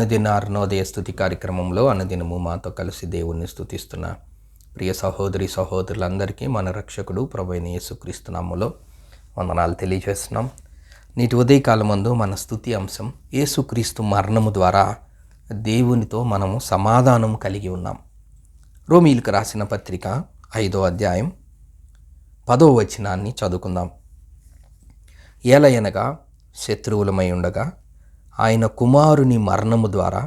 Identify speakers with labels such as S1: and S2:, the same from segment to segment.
S1: అనుదిన అరుణోదయ స్థుతి కార్యక్రమంలో అనుదినము మాతో కలిసి దేవుణ్ణి స్థుతిస్తున్న ప్రియ సహోదరి సహోదరులందరికీ మన రక్షకుడు ప్రభైన యేసుక్రీస్తునాములో వందనాలు తెలియజేస్తున్నాం. నేటి ఉదయకాలమందు మన స్థుతి అంశం యేసుక్రీస్తు మరణము ద్వారా దేవునితో మనము సమాధానం కలిగి ఉన్నాం. రోమీలకు రాసిన పత్రిక ఐదో అధ్యాయం పదో వచనాన్ని చదువుకుందాం. ఏలయనగా శత్రువులమై ఉండగా ఆయన కుమారుని మరణము ద్వారా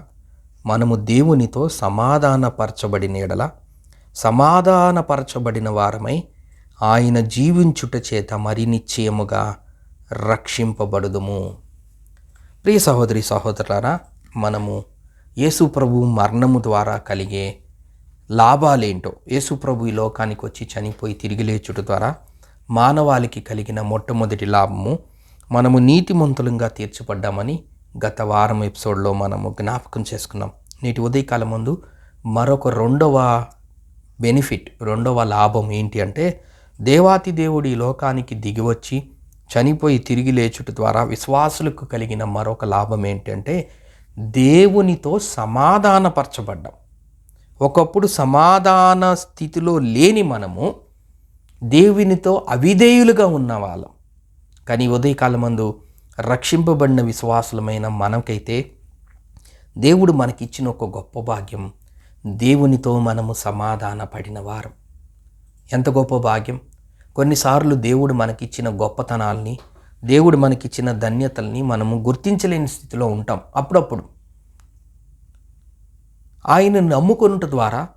S1: మనము దేవునితో సమాధానపరచబడిన ఎడల సమాధానపరచబడిన వారమై ఆయన జీవించుట చేత మరి నిశ్చయముగా రక్షింపబడుదుము. ప్రియ సహోదరి సహోదరులారా మనము యేసు ప్రభు మరణము ద్వారా కలిగే లాభాలేంటో యేసు ప్రభు ఈ లోకానికి వచ్చి చనిపోయి తిరిగి లేచుట ద్వారా మానవాళికి కలిగిన మొట్టమొదటి లాభము మనము నీతిమంతులంగా తీర్చబడ్డామని గత వారం ఎపిసోడ్లో మనము జ్ఞాపకం చేసుకున్నాం. నేటి ఉదయకాలం ముందు మరొక రెండవ బెనిఫిట్ రెండవ లాభం ఏంటి అంటే దేవాతి దేవుడు ఈ లోకానికి దిగివచ్చి చనిపోయి తిరిగి లేచుట ద్వారా విశ్వాసులకు కలిగిన మరొక లాభం ఏంటంటే దేవునితో సమాధానపరచబడ్డం. ఒకప్పుడు సమాధాన స్థితిలో లేని మనము దేవునితో అవిధేయులుగా ఉన్న వాళ్ళం కానీ ఉదయకాలమందు రక్షింపబడిన విశ్వాసులమైన మనకైతే దేవుడు మనకిచ్చిన ఒక గొప్ప భాగ్యం. దేవునితో మనము సమాధాన పడిన వారం. ఎంత గొప్ప భాగ్యం? కొన్నిసార్లు దేవుడు మనకిచ్చిన గొప్పతనాల్ని దేవుడు మనకిచ్చిన ధన్యతల్ని మనము గుర్తించలేని స్థితిలో ఉంటాం అప్పుడప్పుడు. ఆయన నమ్ముకొనుట ద్వారా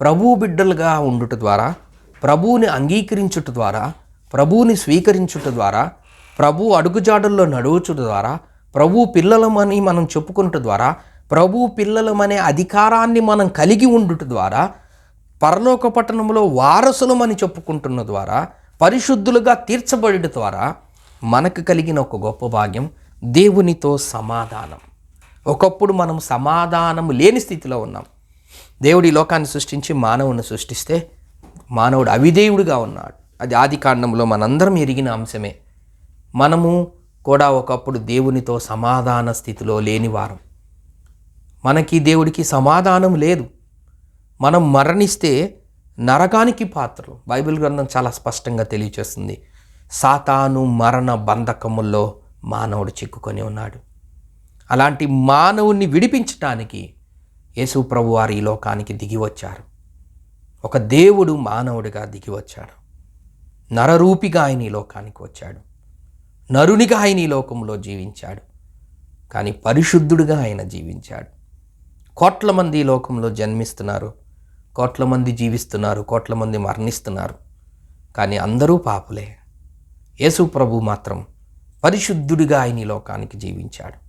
S1: ప్రభు బిడ్డలుగా ఉండుట ద్వారా ప్రభువుని అంగీకరించుట ద్వారా ప్రభువుని స్వీకరించుట ద్వారా ప్రభు అడుగుజాడల్లో నడువుచుట ద్వారా ప్రభు పిల్లలమని మనం చెప్పుకున్నట ద్వారా ప్రభు పిల్లలమనే అధికారాన్ని మనం కలిగి ఉండుట ద్వారా పరలోక పట్టణంలో వారసులమని చెప్పుకుంటున్న ద్వారా పరిశుద్ధులుగా తీర్చబడుట ద్వారా మనకు కలిగిన ఒక గొప్ప భాగ్యం దేవునితో సమాధానం. ఒకప్పుడు మనం సమాధానం లేని స్థితిలో ఉన్నాం. దేవుడి లోకాన్ని సృష్టించి మానవుని సృష్టిస్తే మానవుడు అవిదేవుడిగా ఉన్నాడు. అది ఆది కాండంలో మనందరం ఎరిగిన అంశమే. మనము కూడా ఒకప్పుడు దేవునితో సమాధాన స్థితిలో లేని వారం. మనకి దేవుడికి సమాధానం లేదు. మనం మరణిస్తే నరకానికి పాత్రలు. బైబిల్ గ్రంథం చాలా స్పష్టంగా తెలియచేస్తుంది. సాతాను మరణ బంధకముల్లో మానవుడు చిక్కుకొని ఉన్నాడు. అలాంటి మానవుణ్ణి విడిపించటానికి యేసు ప్రభు వారు ఈ లోకానికి దిగి వచ్చారు. ఒక దేవుడు మానవుడిగా దిగి వచ్చాడు. నరరూపిగా ఆయన ఈ లోకానికి వచ్చాడు. నరునిగా ఆయన ఈ లోకంలో జీవించాడు. కానీ పరిశుద్ధుడిగా ఆయన జీవించాడు. కోట్ల మంది ఈ లోకంలో జన్మిస్తున్నారు. కోట్ల మంది జీవిస్తున్నారు. కోట్ల మంది మరణిస్తున్నారు. కానీ అందరూ పాపులే. యేసు ప్రభు మాత్రం పరిశుద్ధుడిగా ఆయన ఈ లోకానికి జీవించాడు.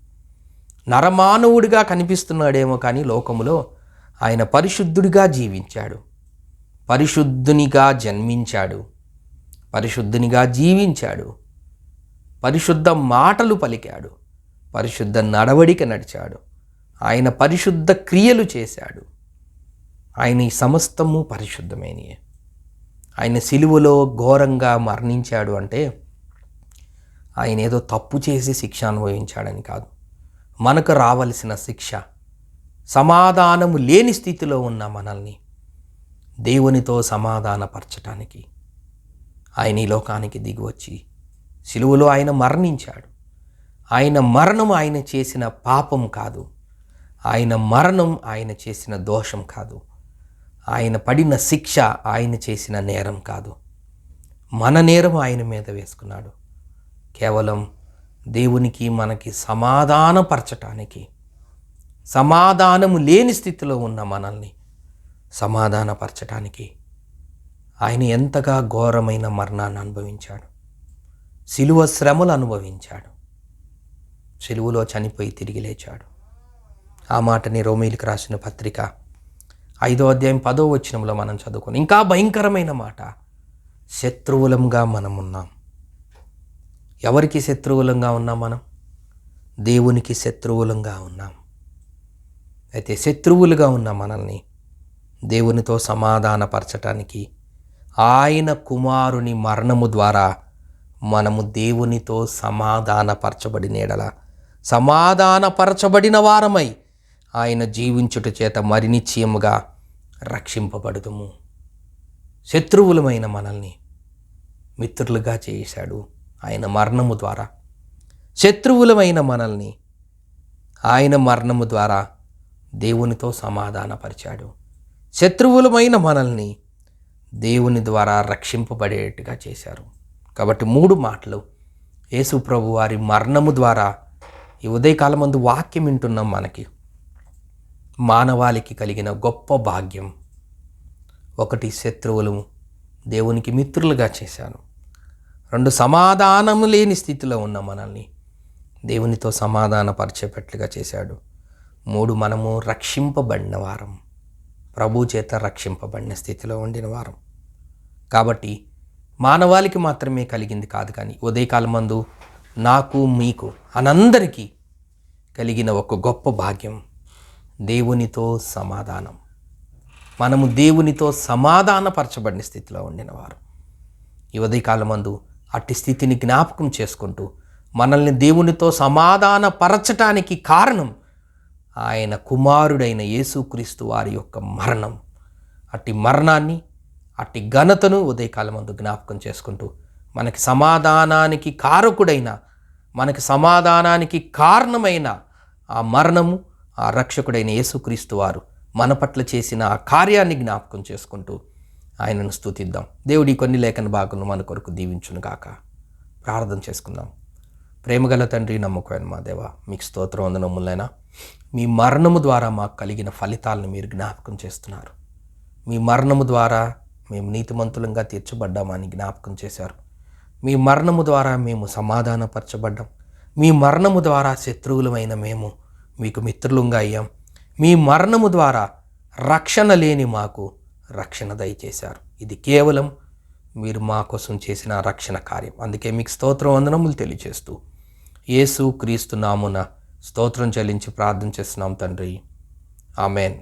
S1: నరమానవుడిగా కనిపిస్తున్నాడేమో కానీ లోకములో ఆయన పరిశుద్ధుడిగా జీవించాడు. పరిశుద్ధునిగా జన్మించాడు. పరిశుద్ధునిగా జీవించాడు. పరిశుద్ధ మాటలు పలికాడు. పరిశుద్ధ నడవడిక నడిచాడు. ఆయన పరిశుద్ధ క్రియలు చేశాడు. ఆయన ఈ సమస్తము పరిశుద్ధమైనయే. ఆయన సిలువలో ఘోరంగా మరణించాడు అంటే ఆయన ఏదో తప్పు చేసి శిక్ష అనుభవించాడని కాదు. మనకు రావలసిన శిక్ష సమాధానము లేని స్థితిలో ఉన్న మనల్ని దేవునితో సమాధానపరచటానికి ఆయన ఈ లోకానికి దిగివచ్చి సిలువలో ఆయన మరణించాడు. ఆయన మరణం ఆయన చేసిన పాపం కాదు. ఆయన మరణం ఆయన చేసిన దోషం కాదు. ఆయన పడిన శిక్ష ఆయన చేసిన నేరం కాదు. మన నేరం ఆయన మీద వేసుకున్నాడు. కేవలం దేవునికి మనకి సమాధానపరచటానికి సమాధానము లేని స్థితిలో ఉన్న మనల్ని సమాధానపరచటానికి ఆయన ఎంతగా ఘోరమైన మరణాన్ని అనుభవించాడు. శిలువ శ్రమలు అనుభవించాడు. సిలువలో చనిపోయి తిరిగి లేచాడు. ఆ మాటని రోమీలకు రాసిన పత్రిక ఐదో అధ్యాయం పదో వచనంలో మనం చదువుకుని ఇంకా భయంకరమైన మాట. శత్రువులంగా మనం ఉన్నాం ఎవరికి శత్రువులంగా ఉన్నాం మనం? దేవునికి శత్రువులంగా ఉన్నాం. అయితే శత్రువులుగా ఉన్న మనల్ని దేవునితో సమాధానపరచటానికి ఆయన కుమారుని మరణము ద్వారా మనము దేవునితో సమాధానపరచబడిన ఎడల. సమాధానపరచబడిన వారమై ఆయన జీవించుట చేత మరి నిశ్చయముగా రక్షింపబడుదుము. శత్రువులమైన మనల్ని మిత్రులుగా చేశాడు ఆయన మరణము ద్వారా. శత్రువులమైన మనల్ని ఆయన మరణము ద్వారా దేవునితో సమాధానపరిచాడు. శత్రువులమైన మనల్ని దేవుని ద్వారా రక్షింపబడేట్టుగా చేశారు. కాబట్టి మూడు మాటలు యేసు ప్రభు వారి మరణము ద్వారా ఈ ఉదయకాలమందు వాక్యం వింటున్నాం మనకి. మానవాళికి కలిగిన గొప్ప భాగ్యం. ఒకటి శత్రువులు దేవునికి మిత్రులుగా చేశాను. రెండు సమాధానము లేని స్థితిలో ఉన్న మనల్ని దేవునితో సమాధానపరిచేటట్లుగా చేశాడు. మూడు మనము రక్షింపబడిన వారం. ప్రభు చేత రక్షింపబడిన స్థితిలో ఉండిన వారం. కాబట్టి మానవాళికి మాత్రమే కలిగింది కాదు కానీ ఉదయకాలం మందు నాకు మీకు అనందరికీ కలిగిన ఒక గొప్ప భాగ్యం దేవునితో సమాధానం. మనము దేవునితో సమాధానపరచబడిన స్థితిలో ఉండినవారు. ఈ ఈ ఉదయకాలమందు అట్టి స్థితిని జ్ఞాపకం చేసుకుంటూ మనల్ని దేవునితో సమాధానపరచటానికి కారణం ఆయన కుమారుడైన యేసుక్రీస్తు వారి యొక్క మరణం. అట్టి మరణాన్ని అట్టి ఘనతను ఉదయకాలమందు జ్ఞాపకం చేసుకుంటూ మనకి సమాధానానికి కారకుడైన మనకి సమాధానానికి కారణమైన ఆ మరణము ఆ రక్షకుడైన యేసుక్రీస్తు వారు మన పట్ల చేసిన ఆ కార్యాన్ని జ్ఞాపకం చేసుకుంటూ ఆయనను స్తుతిద్దాం. దేవుడి కొన్ని లేఖన భాగంలో మన కొరకు దీవించునుగాక ప్రార్థన చేసుకుందాం. ప్రేమగల తండ్రి నమ్మకమైన మా దేవ మీకు స్తోత్రం వందనములైనా మీ మరణము ద్వారా మాకు కలిగిన ఫలితాలను మీరు జ్ఞాపకం చేస్తున్నారు. మీ మరణము ద్వారా మేము నీతిమంతులంగా తీర్చబడ్డామని జ్ఞాపకం చేశారు. మీ మరణము ద్వారా మేము సమాధానపరచబడ్డాం. మీ మరణము ద్వారా శత్రువులమైన మేము మీకు మిత్రులుగా అయ్యాం. మీ మరణము ద్వారా రక్షణ లేని మాకు రక్షణ దయచేశారు. ఇది కేవలం మీరు మా కోసం చేసిన రక్షణ కార్యం. అందుకే మీకు స్తోత్రం వందనములు తెలియజేస్తూ యేసు క్రీస్తు నామున స్తోత్రం చెల్లించి ప్రార్థన చేస్తున్నాం తండ్రి. ఆమెన్.